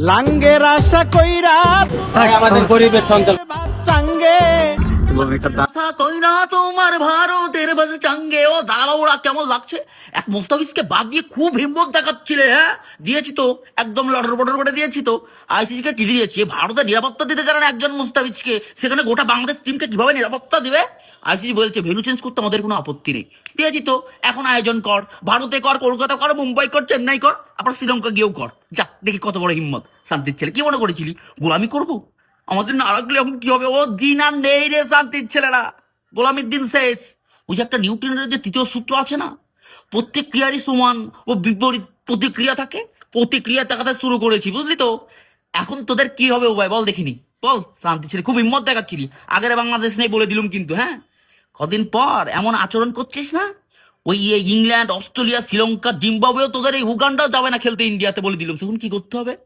লাঙ্গের আশা কইরা আমাদের পরিবেশ সঞ্চালন হ্যাঁ? সেখানে গোটা বাংলাদেশ টিমকে কীভাবে নিরাপত্তা দিবে? আইসিসি বলছে, ভেনু চেঞ্জ করতে আমাদের কোনো আপত্তি নেই। দিয়েছি তো, এখন আয়োজন কর, ভারতে কর, কলকাতা কর, মুম্বাই কর, চেন্নাই কর, আবার শ্রীলঙ্কা গিয়েও কর। যা, দেখি কত বড় হিম্মত। শান্তির ছেলে, কি মনে করেছিলি? গোলামি করব? আমাদের না রাখলে এখন কি হবে? ও দিন আর নেই রে শান্তির ছেলেরা। গোলামির দিন শেষ। ওই যে একটা নিউটনের যে তৃতীয় সূত্র আছে না? প্রত্যেক ক্রিয়ারই সমান। ও বিপরীত প্রতিক্রিয়া থাকে। প্রতিক্রিয়া দেখাতে শুরু করেছি, বুঝলি তো? এখন তোদের কি হবে ভাই বল দেখিনি। বল শান্তি ছেলে। খুব হিম্মত দেখাচ্ছিলি আগের বাংলাদেশ নেই বলে দিলুম কিন্তু হ্যাঁ? কদিন পর এমন আচরণ করছিস না? ওই ইংল্যান্ড, অস্ট্রেলিয়া, শ্রীলঙ্কা, জিম্বাবুয়েও তোদের এই উগান্ডাও যাবে না খেলতে ইন্ডিয়াতে বলে দিলাম। তখন কি করতে হবে?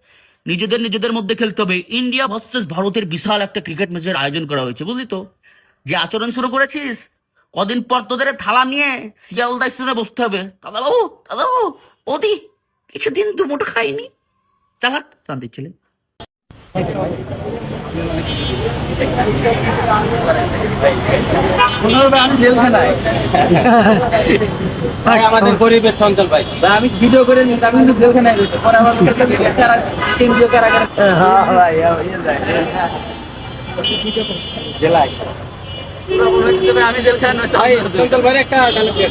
নিজেদের নিজেদের মধ্যে খেলতে হবে। ইন্ডিয়া ভার্সেস ভারতের বিশাল একটা ক্রিকেট ম্যাচের আয়োজন করা হয়েছে, বুঝলি তো? যে আচরণ শুরু করেছিস, কদিন পর তোদের থালা নিয়ে শিয়ালদা স্টেশনে বসতে হবে। দাদা বাবু দাদা বাবু, ওদি, কিছুদিন দু মুঠো খাইনি। চালাক, শান্তির ছেলে। আমাদের পরিবেশ চঞ্চল ভাই। আমি ভিডিও করে নিই আমি কিন্তু জেলখানায় পরে আমার কেন্দ্রীয় কারাগারে জেলায় পুরো হচ্ছে যে আমি জেলখানায় নয় তাই চঞ্চল ভাই একটা দিয়ে।